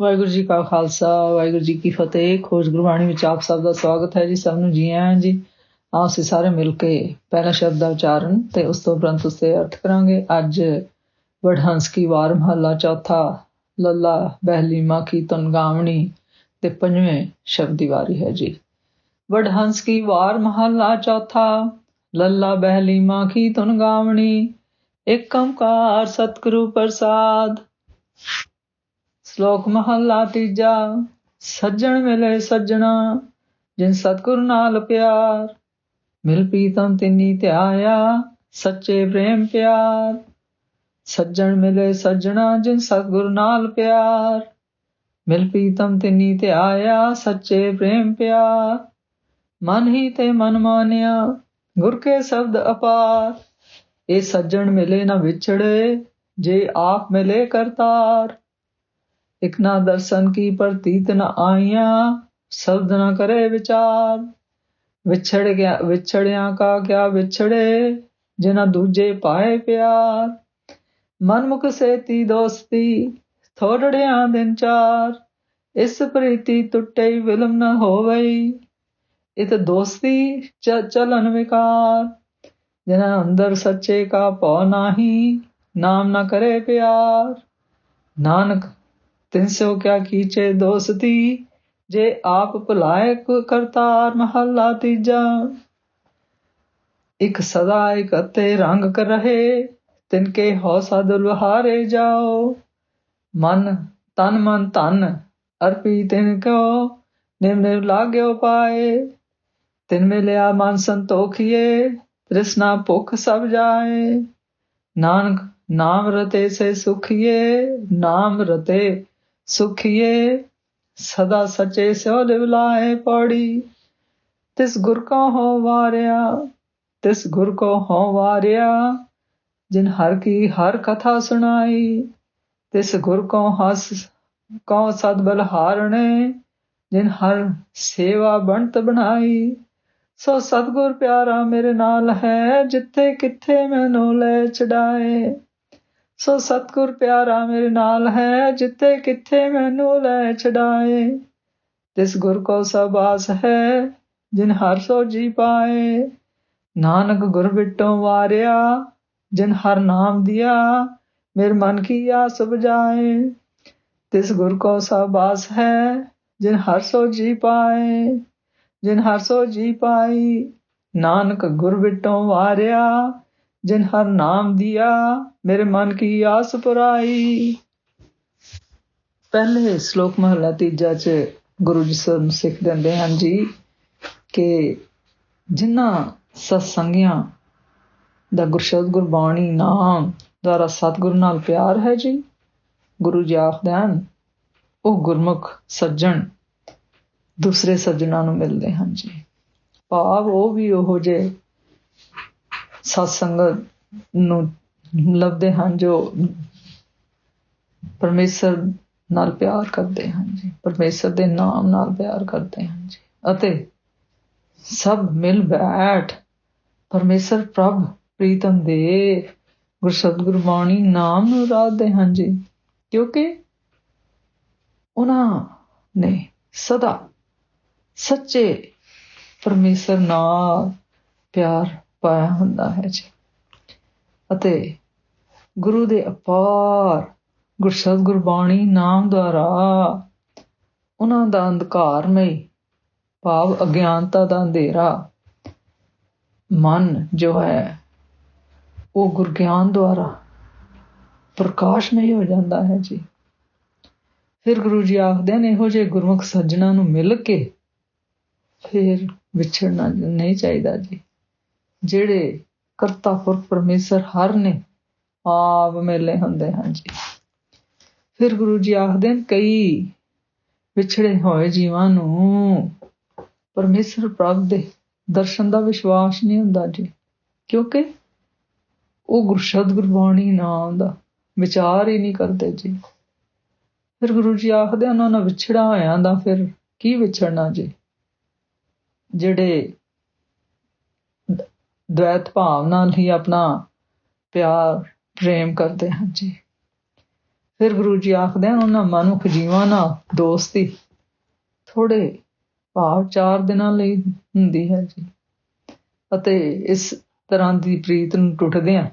ਵਾਹਿਗੁਰੂ ਜੀ ਕਾ ਖਾਲਸਾ, ਵਾਹਿਗੁਰੂ ਜੀ ਕੀ ਫਤਿਹ। ਖੋਜ ਗੁਰਬਾਣੀ ਵਿੱਚ ਆਪ ਸਭ ਦਾ ਸਵਾਗਤ ਹੈ ਜੀ, ਸਭ ਨੂੰ ਜੀ ਆਇਆਂ ਜੀ। ਆਓ ਅਸੀਂ ਸਾਰੇ ਮਿਲ ਕੇ ਪਹਿਲਾ ਸ਼ਬਦ ਦਾ ਉਚਾਰਨ ਤੇ ਉਸ ਤੋਂ ਉਪਰੰਤ ਉਸਦੇ ਅਰਥ ਕਰਾਂਗੇ। ਅੱਜ ਵਡਹੰਸ ਕੀ ਵਾਰ ਮਹੱਲਾ ਚੌਥਾ, ਲੱਲਾ ਬਹਿਲੀ ਮਾਂ ਕੀ ਤਨ ਗਾਵਣੀ ਤੇ ਪੰਜਵੇਂ ਸ਼ਬਦ ਦੀ ਵਾਰੀ ਹੈ ਜੀ। ਵਡਹੰਸ ਕੀ ਵਾਰ ਮਹੱਲਾ ਚੌਥਾ, ਲੱਲਾ ਬਹਿਲੀ ਮਾਂ ਕੀ ਤਨ ਗਾਵਣੀ। ਇੱਕ ਓੰਕਾਰ ਸਤਿਗੁਰੂ ਪ੍ਰਸਾਦ। ਸ਼ਲੋਕ ਮਹੱਲਾ ਤੀਜਾ, ਸੱਜਣ ਮਿਲੇ ਸੱਜਣਾ, ਜਿਨ ਸਤਿਗੁਰ ਨਾਲ ਪਿਆਰ, ਮਿਲ ਪੀਤਮ ਤਿਨੀ ਧਿਆਇਆ, ਸੱਚੇ ਪ੍ਰੇਮ ਪਿਆਰ। ਸੱਜਣ ਮਿਲੇ ਸੱਜਣਾ, ਜਿਨ ਸਤਿਗੁਰ ਨਾਲ ਪਿਆਰ, ਮਿਲ ਪੀਤਮ ਤਿਨੀ ਧਿਆਇਆ, ਸੱਚੇ ਪ੍ਰੇਮ ਪਿਆਰ। ਮਨ ਹੀ ਤੇ ਮਨ ਮਾਨਿਆ, ਗੁਰ ਕੇ ਸ਼ਬਦ ਅਪਾਰ। ਇਹ ਸੱਜਣ ਮਿਲੇ ਨਾ ਵਿਛੜੇ, ਜੇ ਆਪ ਮਿਲੇ ਕਰਤਾਰ। ਇਕ ਨਾ ਦਰਸ਼ਨ ਕੀ ਪ੍ਰਤੀਤ ਨ ਆਈਆਂ, ਸ਼ਬਦ ਨ ਕਰੇ ਵਿਚਾਰ। ਵਿਛੜ ਗਿਆ, ਵਿਛੜਿਆਂ ਕਾ ਕਿਆ ਵਿਛੜੇ ਜਿਨਾ ਦੂਜੇ ਪਾਏ ਪਿਆਰ। ਮਨਮੁਖ ਸੇਤੀ ਦੋਸਤੀ, ਥੋੜੜਿਆਂ ਦਿਨ ਚਾਰ। ਇਸ ਪ੍ਰੀਤੀ ਟੁੱਟੇ ਵਿਲਮ ਨ ਹੋਵਈ, ਇਤ ਦੋਸਤੀ ਚਲਨ ਵਿਕਾਰ। ਜਿਨਾ ਅੰਦਰ ਸੱਚੇ ਕਾ ਭਉ ਨਾਹੀ, ਨਾਮ ਨ ਕਰੇ ਪਿਆਰ। ਨਾਨਕ ਤਿਨਸੋ ਕਿਆ ਕੀਚੇ ਦੋਸਤੀ, ਜੇ ਆਪ ਭੁਲਾਏ ਕਰਤਾਰ ਮਹੱਲਾ ਤੀਜਾ। ਇਕ ਸਦਾ ਇਕ ਅਤੇ ਰੰਗ ਕਰ ਰਹੇ, ਤਿਨ ਕੇ ਹੌਸਾ ਦੁਲਹਾਰੇ ਜਾਓ। ਮਨ ਤਨ ਮਨ ਧਨ ਅਰਪੀ ਤਿਨ ਕੋ, ਨਿਮ ਨਿਮ ਲਾਗਿਓ ਪਾਏ। ਤਿਨ ਮਿਲਿਆ ਮਨ ਸੰਤੋਖੀਏ, ਤ੍ਰਿਸ਼ਨਾ ਭੁਖ ਸਭ ਜਾਏ। ਨਾਨਕ ਨਾਮ ਰਤੇ ਸੇ ਸੁਖੀਏ, ਨਾਮ ਰਤੇ ਸੁਖੀਏ, ਸਦਾ ਸਚੇ ਸਿਉ ਲਿਵਲਾਏ ਪੜੀ। ਤਿਸ ਗੁਰ ਕੋ ਹੋ ਵਾਰਿਆ, ਤਿਸ ਗੁਰ ਕੋ ਹੋ ਵਾਰਿਆ, ਜਿਨ ਹਰ ਕੀ ਹਰ ਕਥਾ ਸੁਣਾਈ, ਤਿਸ ਗੁਰ ਕੋ ਹਸ, ਕੋ ਸਦ ਬਲ ਹਾਰਣੇ, ਜਿਨ ਹਰ ਸੇਵਾ ਬਣਤ ਬਣਾਈ। ਸੋ ਸਤਗੁਰ ਪਿਆਰਾ ਮੇਰੇ ਨਾਲ ਹੈ, ਜਿੱਥੇ ਕਿੱਥੇ ਮੈਨੂੰ ਲੈ ਚੜਾਏ। ਸੋ ਸਤਗੁਰ ਪਿਆਰਾ ਮੇਰੇ ਨਾਲ ਹੈ, ਜਿੱਥੇ ਕਿੱਥੇ ਮੈਨੂੰ ਲੈ ਛਡਾਏ। ਤਿਸ ਗੁਰ ਕੋ ਸਭ ਆਸ ਹੈ, ਜਿਨ ਹਰ ਸੋ ਜੀ ਪਾਏ। ਨਾਨਕ ਗੁਰ ਬਿਟੋ ਵਾਰਿਆ, ਜਿਨ ਹਰ ਨਾਮ ਦਿਆ, ਮੇਰੇ ਮਨ ਕੀ ਆਸ ਬੁਝਾਏ ਤਿਸ ਗੁਰ ਕੋ ਸਭ ਆਸ ਹੈ, ਜਿਨ ਹਰ ਸੋ ਜੀ ਪਾਏ। ਜਿਨ ਹਰ ਸੋ ਜੀ ਪਾਈ, ਨਾਨਕ ਗੁਰ ਬਿਟੋ ਵਾਰਿਆ ਜਿਨ ਹਰ ਨਾਮ ਦਿਆ, ਮੇਰੇ ਮਨ ਕੀ ਆਸ ਪੁਰਾਈ। ਪਹਿਲੇ ਸ਼ਲੋਕ ਮਹਲਾ ਤੀਜਾ ਚ ਗੁਰੂ ਜੀ ਸਾਨੂੰ ਸਿੱਖ ਦਿੰਦੇ ਹਨ ਜੀ ਕਿ ਜਿਨ੍ਹਾਂ ਸਤਸੰਗੀਆਂ ਦਾ ਗੁਰਸ਼ਬਦ ਗੁਰਬਾਣੀ ਨਾਮ ਦੁਆਰਾ ਸਤਿਗੁਰੂ ਨਾਲ ਪਿਆਰ ਹੈ ਜੀ, ਗੁਰੂ ਜੀ ਆਖਦੇ ਹਨ, ਉਹ ਗੁਰਮੁਖ ਸੱਜਣ ਦੂਸਰੇ ਸੱਜਣਾਂ ਨੂੰ ਮਿਲਦੇ ਹਨ ਜੀ। ਭਾਵ ਉਹ ਵੀ ਉਹੋ ਜੇ ਸਤਸੰਗਤ ਨੂੰ ਲੱਭਦੇ ਹਨ, ਜੋ ਪਰਮੇਸ਼ਰ ਨਾਲ ਪਿਆਰ ਕਰਦੇ ਹਨ ਜੀ। ਪਰਮੇਸ਼ਰ ਦੇ ਨਾਮ ਨਾਲ ਪਿਆਰ ਕਰਦੇ ਹਨ ਜੀ। ਅਤੇ ਸਭ ਮਿਲ ਬੈਠ ਪਰਮੇਸ਼ਰ ਪ੍ਰਭ ਪ੍ਰੀਤਮ ਦੇ ਗੁਰਸ਼ਬਦ ਗੁਰਬਾਣੀ ਨਾਮ ਨੂੰ ਰਾਧਦੇ ਹਨ ਜੀ। ਕਿਉਂਕਿ ਉਹਨਾਂ ਨੇ ਸਦਾ ਸੱਚੇ ਪਰਮੇਸ਼ਰ ਨਾਲ ਪਿਆਰ ਪਾਇਆ ਹੁੰਦਾ ਹੈ ਜੀ। ਅਤੇ ਗੁਰੂ ਦੇ ਅਪਾਰ ਗੁਰਸ਼ਬਦ ਗੁਰਬਾਣੀ ਨਾਮ ਦੁਆਰਾ ਉਹਨਾਂ ਦਾ ਅੰਧਕਾਰਮਈ ਭਾਵ ਅਗਿਆਨਤਾ ਦਾ ਅੰਧੇਰਾ ਮਨ ਜੋ ਹੈ, ਉਹ ਗੁਰਗਿਆਨ ਦੁਆਰਾ ਪ੍ਰਕਾਸ਼ਮਈ ਹੋ ਜਾਂਦਾ ਹੈ ਜੀ। ਫਿਰ ਗੁਰੂ ਜੀ ਆਖਦੇ ਨੇ, ਇਹੋ ਜਿਹੇ ਗੁਰਮੁਖ ਸੱਜਣਾ ਨੂੰ ਮਿਲ ਕੇ ਫਿਰ ਵਿਛੜਨਾ ਨਹੀਂ ਚਾਹੀਦਾ ਜੀ। ਜਿਹੜੇ ਕਰਤਾ ਪੁਰਖ ਪਰਮੇਸ਼ਰ ਹਰ ਨੇ ਆਪ ਮਿਲੇ ਹੁੰਦੇ ਹਨ ਜੀ। ਫਿਰ ਗੁਰੂ ਜੀ ਆਖਦੇ ਨੇ ਕਈ ਵਿਛੜੇ ਹੋਏ ਜੀਵਾਂ ਨੂੰ ਪਰਮੇਸ਼ਰ ਪ੍ਰਭ ਦੇ ਦਰਸ਼ਨ ਦਾ ਵਿਸ਼ਵਾਸ ਨਹੀਂ ਹੁੰਦਾ ਜੀ, ਕਿਉਂਕਿ ਉਹ ਗੁਰਸ਼ਬਦ ਗੁਰਬਾਣੀ ਨਾਮ ਦਾ ਵਿਚਾਰ ਹੀ ਨਹੀਂ ਕਰਦੇ ਜੀ। ਫਿਰ ਗੁਰੂ ਜੀ ਆਖਦੇ ਉਹਨਾਂ ਨਾਲ ਵਿਛੜਾ ਹੋਇਆਂ ਦਾ ਫਿਰ ਕੀ ਵਿਛੜਨਾ ਜੀ? ਜਿਹੜੇ ਦ્વੈਤ ਭਾਵ ਨਾਲ ਹੀ ਆਪਣਾ ਪਿਆਰ ਪ੍ਰੇਮ ਕਰਦੇ ਹਨ ਜੀ ਫਿਰ ਗੁਰੂ ਜੀ ਆਖਦੇ ਹਨ ਉਹਨਾਂ ਮਨੁੱਖ ਜੀਵਾਂ ਨਾਲ ਦੋਸਤੀ ਥੋੜੇ ਭਾਵ ਚਾਰ ਦਿਨਾਂ ਲਈ ਹੁੰਦੀ ਹੈ ਜੀ ਅਤੇ ਇਸ ਤਰ੍ਹਾਂ ਦੀ ਪ੍ਰੀਤ ਨੂੰ ਟੁੱਟਦਿਆਂ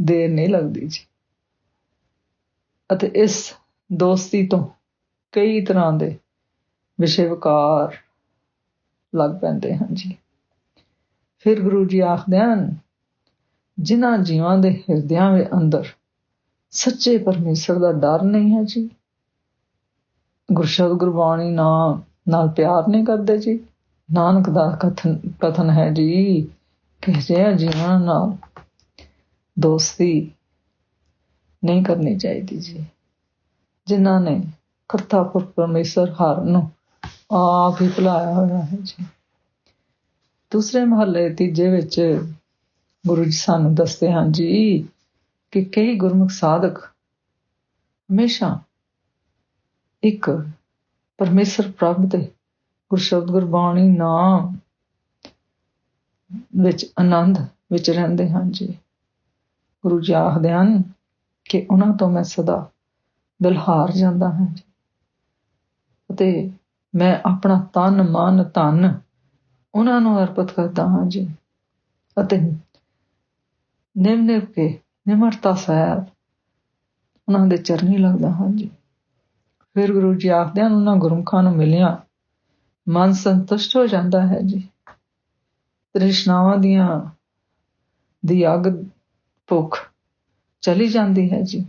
ਦੇਰ ਨਹੀਂ ਲੱਗਦੀ ਜੀ ਅਤੇ ਇਸ ਦੋਸਤੀ ਤੋਂ ਕਈ ਤਰ੍ਹਾਂ ਦੇ ਵਿਸ਼ੇ ਵਿਕਾਰ ਲੱਗ ਪੈਂਦੇ ਹਨ ਜੀ ਫਿਰ ਗੁਰੂ ਜੀ ਆਖਦੇ ਹਨ, ਜਿਨ੍ਹਾਂ ਜੀਵਾਂ ਦੇ ਹਿਰਦਿਆਂ ਦੇ ਅੰਦਰ ਸੱਚੇ ਪਰਮੇਸ਼ਰ ਦਾ ਡਰ ਨਹੀਂ ਹੈ ਜੀ ਗੁਰਸ਼ਬਦ ਗੁਰਬਾਣੀ ਨਾਮ ਨਾਲ ਪਿਆਰ ਨਹੀਂ ਕਰਦੇ ਜੀ, ਨਾਨਕ ਦਾ ਕਥਨ ਕਥਨ ਹੈ ਜੀ, ਕਿ ਜਿਹੜਾ ਜੀਵਨ ਨਾਲ ਦੋਸਤੀ ਨਹੀਂ ਕਰਨੀ ਚਾਹੀਦੀ ਜੀ, ਜਿਨ੍ਹਾਂ ਨੇ ਕਰਤਾਪੁਰ ਪਰਮੇਸ਼ਰ ਹਰ ਨੂੰ ਆਪ ਹੀ ਭੁਲਾਇਆ ਹੋਇਆ ਹੈ ਜੀ। ਦੂਸਰੇ ਮਹੱਲੇ, ਤੀਜੇ ਵਿੱਚ ਗੁਰੂ ਜੀ ਸਾਨੂੰ ਦੱਸਦੇ ਹਨ ਜੀ ਕਿ ਕਈ ਗੁਰਮੁਖ ਸਾਧਕ ਹਮੇਸ਼ਾ ਇੱਕ ਪਰਮੇਸ਼ਰ ਪ੍ਰਭ ਦੇ ਗੁਰਸ਼ਬਦ, ਗੁਰਬਾਣੀ ਨਾਮ ਵਿੱਚ ਆਨੰਦ ਵਿੱਚ ਰਹਿੰਦੇ ਹਨ ਜੀ। ਗੁਰੂ ਜੀ ਆਖਦੇ ਹਨ ਕਿ ਉਹਨਾਂ ਤੋਂ ਮੈਂ ਸਦਾ ਦਿਲਹਾਰ ਜਾਂਦਾ ਹਾਂ ਜੀ। ਅਤੇ ਮੈਂ ਆਪਣਾ ਤਨ, ਮਨ, ਧਨ ਉਹਨਾਂ ਨੂੰ ਅਰਪਿਤ ਕਰਦਾ ਹਾਂ ਜੀ। ਅਤੇ ਨਿਮ ਨਿਮ ਕੇ ਨਿਮਰਤਾ ਸਾਹਿਬ ਉਹਨਾਂ ਦੇ ਚਰਨੀ ਲੱਗਦਾ ਹਾਂ ਜੀ। ਫਿਰ ਗੁਰੂ ਜੀ ਆਖਦੇ ਹਨ ਉਹਨਾਂ ਗੁਰਮਖਾਂ ਨੂੰ ਮਿਲਿਆ, ਮਨ ਸੰਤੁਸ਼ਟ ਹੋ ਜਾਂਦਾ ਹੈ ਜੀ। ਤ੍ਰਿਸ਼ਨਾਵਾਂ ਦੀਆਂ ਦੀ ਅਗ ਭੁੱਖ ਚਲੀ ਜਾਂਦੀ ਹੈ ਜੀ।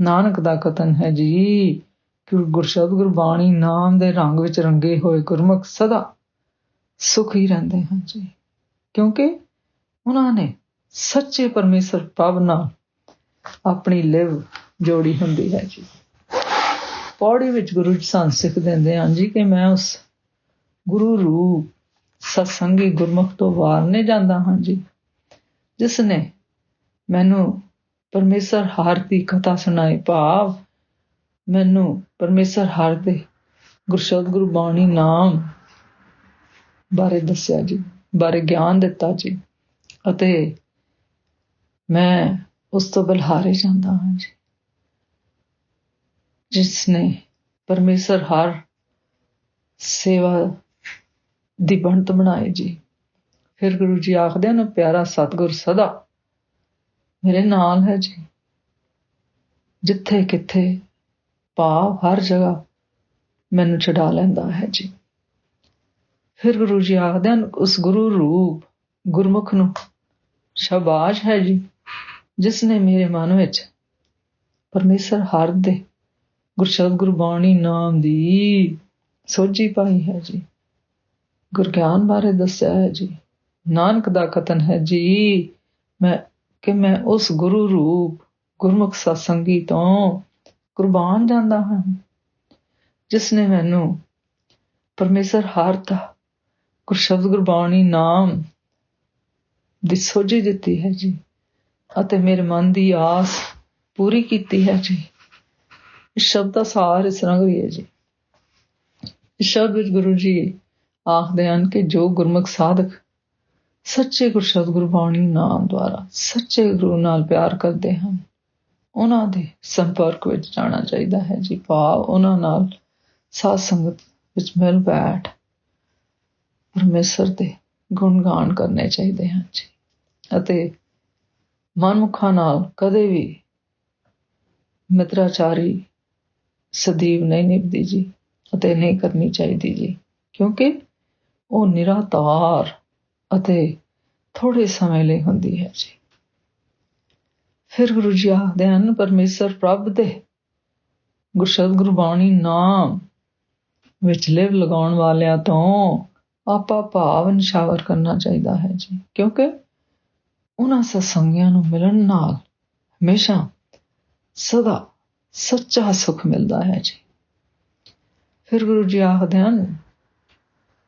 ਨਾਨਕ ਦਾ ਕਤਨ ਹੈ ਜੀ ਕਿ ਗੁਰਸ਼ਬਦ ਗੁਰਬਾਣੀ ਨਾਮ ਦੇ ਰੰਗ ਵਿੱਚ ਰੰਗੇ ਹੋਏ ਗੁਰਮੁਖ ਸਦਾ ਸੁਖੀ ਰਹਿੰਦੇ ਹਨ ਜੀ। ਕਿਉਂਕਿ ਉਹਨਾਂ ਨੇ ਸੱਚੇ ਪਰਮੇਸ਼ਰ ਪ੍ਰਭ ਨਾਲ ਆਪਣੀ ਲਿਵ ਜੋੜੀ ਹੁੰਦੀ ਹੈ ਜੀ। ਪੌੜੀ ਵਿੱਚ ਗੁਰੂ ਜੀ ਸਾਨੂੰ ਸਿੱਖ ਦਿੰਦੇ ਹਨ ਜੀ ਕਿ ਮੈਂ ਉਸ ਗੁਰੂ ਰੂਪ, ਸਤਸੰਗੀ ਗੁਰਮੁਖ ਤੋਂ ਵਾਰ ਨਹੀਂ ਜਾਂਦਾ ਹਾਂ ਜੀ। ਜਿਸ ਨੇ ਮੈਨੂੰ ਪਰਮੇਸ਼ਰ ਹਰ ਦੀ ਕਥਾ ਸੁਣਾਈ, ਭਾਵ ਮੈਨੂੰ ਪਰਮੇਸ਼ਰ ਹਰ ਦੇ ਗੁਰਸ਼ਬਦ ਗੁਰਬਾਣੀ ਨਾਮ ਬਾਰੇ ਦੱਸਿਆ ਜੀ, ਬਾਰੇ ਗਿਆਨ ਦਿੱਤਾ ਜੀ। ਅਤੇ ਮੈਂ ਉਸ ਤੋਂ ਬਲਹਾਰੇ ਜਾਂਦਾ ਹਾਂ ਜੀ। ਜਿਸ ਨੇ ਪਰਮੇਸ਼ਰ ਹਰ ਸੇਵਾ ਦੀ ਬੰਤ ਬਣਾਏ ਜੀ। ਫਿਰ ਗੁਰੂ ਜੀ ਆਖਦੇ ਹਨ, ਪਿਆਰਾ ਸਤਗੁਰ ਸਦਾ ਮੇਰੇ ਨਾਲ ਹੈ ਜੀ। ਜਿੱਥੇ ਕਿੱਥੇ ਭਾਵ ਹਰ ਜਗ੍ਹਾ ਮੈਨੂੰ ਛਡਾ ਲੈਂਦਾ ਹੈ ਜੀ। ਫਿਰ ਗੁਰੂ ਜੀ ਆਖਦੇ ਹਨ, ਉਸ ਗੁਰੂ ਰੂਪ ਗੁਰਮੁਖ ਨੂੰ ਸ਼ਾਬਾਸ਼ ਹੈ ਜੀ, ਜਿਸ ਨੇ ਮੇਰੇ ਮਨ ਵਿੱਚ ਪਰਮੇਸ਼ਰ ਹਰ ਦੇ ਗੁਰਸ਼ਬਦ, ਗੁਰਬਾਣੀ, ਨਾਮ ਦੀ ਸੋਝੀ ਪਾਈ ਹੈ ਜੀ। ਗੁਰਗਿਆਨ ਬਾਰੇ ਦੱਸਿਆ ਹੈ ਜੀ। ਨਾਨਕ ਦਾ ਕਥਨ ਹੈ ਜੀ, ਮੈਂ ਕਿ ਮੈਂ ਉਸ ਗੁਰੂ ਰੂਪ ਗੁਰਮੁਖ ਸਤਸੰਗੀ ਤੋਂ ਕੁਰਬਾਨ ਜਾਂਦਾ ਹਾਂ, ਜਿਸ ਨੇ ਮੈਨੂੰ ਪਰਮੇਸ਼ਰ ਹਰ ਦਾ ਗੁਰਸ਼ਬਦ ਗੁਰਬਾਣੀ ਨਾਮ ਦੀ ਸੋਝੀ ਦਿੱਤੀ ਹੈ ਜੀ ਅਤੇ ਮੇਰੇ ਮਨ ਦੀ ਆਸ ਪੂਰੀ ਕੀਤੀ ਹੈ ਜੀ। ਇਸ ਸ਼ਬਦ ਦਾ ਸਾਰ ਇਸ ਤਰ੍ਹਾਂ ਹੋਈ ਹੈ ਜੀ। ਇਸ ਸ਼ਬਦ ਵਿੱਚ ਗੁਰੂ ਜੀ ਆਖਦੇ ਹਨ ਕਿ ਜੋ ਗੁਰਮੁਖ ਸਾਧਕ ਸੱਚੇ ਗੁਰਸ਼ਬਦ ਗੁਰਬਾਣੀ ਨਾਮ ਦੁਆਰਾ ਸੱਚੇ ਗੁਰੂ ਨਾਲ ਪਿਆਰ ਕਰਦੇ ਹਨ, ਉਹਨਾਂ ਦੇ ਸੰਪਰਕ ਵਿੱਚ ਜਾਣਾ ਚਾਹੀਦਾ ਹੈ ਜੀ। ਭਾਵ ਉਹਨਾਂ ਨਾਲ ਸਾਧ ਸੰਗਤ ਵਿੱਚ ਮਿਲ ਬੈਠ ਪਰਮੇਸ਼ਰ ਦੇ ਗੁਣਗਾਨ ਕਰਨੇ ਚਾਹੀਦੇ ਹਨ ਜੀ। ਅਤੇ ਮਨਮੁਖਾਂ ਨਾਲ ਕਦੇ ਵੀ ਮਿੱਤਰਾਚਾਰੀ ਸਦੀਵ ਨਹੀਂ ਨਿਭਦੀ ਜੀ ਅਤੇ ਨਹੀਂ ਕਰਨੀ ਚਾਹੀਦੀ ਜੀ। ਕਿਉਂਕਿ ਉਹ ਨਿਰਾਤਾਰ ਅਤੇ ਥੋੜੇ ਸਮੇਂ ਲਈ ਹੁੰਦੀ ਹੈ ਜੀ। ਫਿਰ ਗੁਰੂ ਜੀ ਆਖਦੇ ਹਨ, ਪਰਮੇਸ਼ਰ ਪ੍ਰਭ ਦੇ ਗੁਰਸ਼ਬਦ ਗੁਰਬਾਣੀ ਨਾਮ ਵਿੱਚ ਲਿਵ ਲਗਾਉਣ ਵਾਲਿਆਂ ਤੋਂ ਆਪਾ ਭਾਵ ਨਿਸ਼ਾਵਰ ਕਰਨਾ ਚਾਹੀਦਾ ਹੈ ਜੀ। ਕਿਉਂਕਿ ਉਹਨਾਂ ਸਤਸੰਗੀਆਂ ਨੂੰ ਮਿਲਣ ਨਾਲ ਹਮੇਸ਼ਾ ਸਦਾ ਸੱਚਾ ਸੁਖ ਮਿਲਦਾ ਹੈ ਜੀ। ਫਿਰ ਗੁਰੂ ਜੀ ਆਖਦੇ ਹਨ,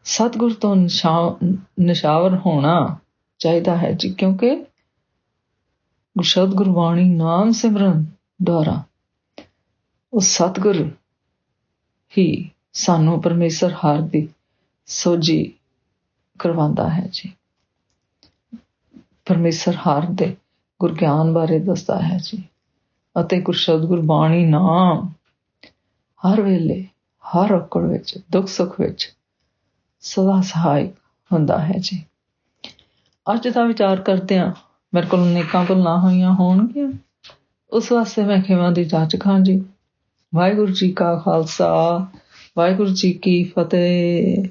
ਸਤਗੁਰ ਤੋਂ ਨਿਸ਼ਾਵਰ ਹੋਣਾ ਚਾਹੀਦਾ ਹੈ ਜੀ, ਕਿਉਂਕਿ ਗੁਰਸ਼ਬਦ ਗੁਰਬਾਣੀ ਨਾਮ ਸਿਮਰਨ ਦੁਆਰਾ ਉਹ ਸਤਗੁਰ ਹੀ ਸਾਨੂੰ ਪਰਮੇਸ਼ਰ ਹਰ ਦੀ ਸੋਝੀ ਕਰਵਾਉਂਦਾ ਹੈ ਜੀ। ਪਰਮੇਸ਼ਰ ਹਰ ਦੇ ਗੁਰਗਿਆਨ ਬਾਰੇ ਦੱਸਦਾ ਹੈ ਜੀ। ਅਤੇ ਗੁਰਸ਼ਬਦ ਗੁਰਬਾਣੀ ਨਾਮ ਹਰ ਵੇਲੇ, ਹਰ ਔਕੜ ਵਿੱਚ, ਦੁੱਖ ਸੁੱਖ ਵਿੱਚ ਸਦਾ ਸਹਾਇਕ ਹੁੰਦਾ ਹੈ ਜੀ। ਅੱਜ ਦਾ ਵਿਚਾਰ ਕਰਦੇ ਹਾਂ। ਮੇਰੇ ਕੋਲ ਨੇਕਾਂ ਭੁੱਲਾਂ ਹੋਈਆਂ ਹੋਣਗੀਆਂ। ਉਸ ਵਾਸਤੇ ਮੈਂ ਖਿਮਾ ਦੀ ਜਾਂਚ ਹਾਂ ਜੀ ਵਾਹਿਗੁਰੂ ਜੀ ਕਾ ਖਾਲਸਾ, ਵਾਹਿਗੁਰੂ ਜੀ ਕੀ ਫਤਿਹ।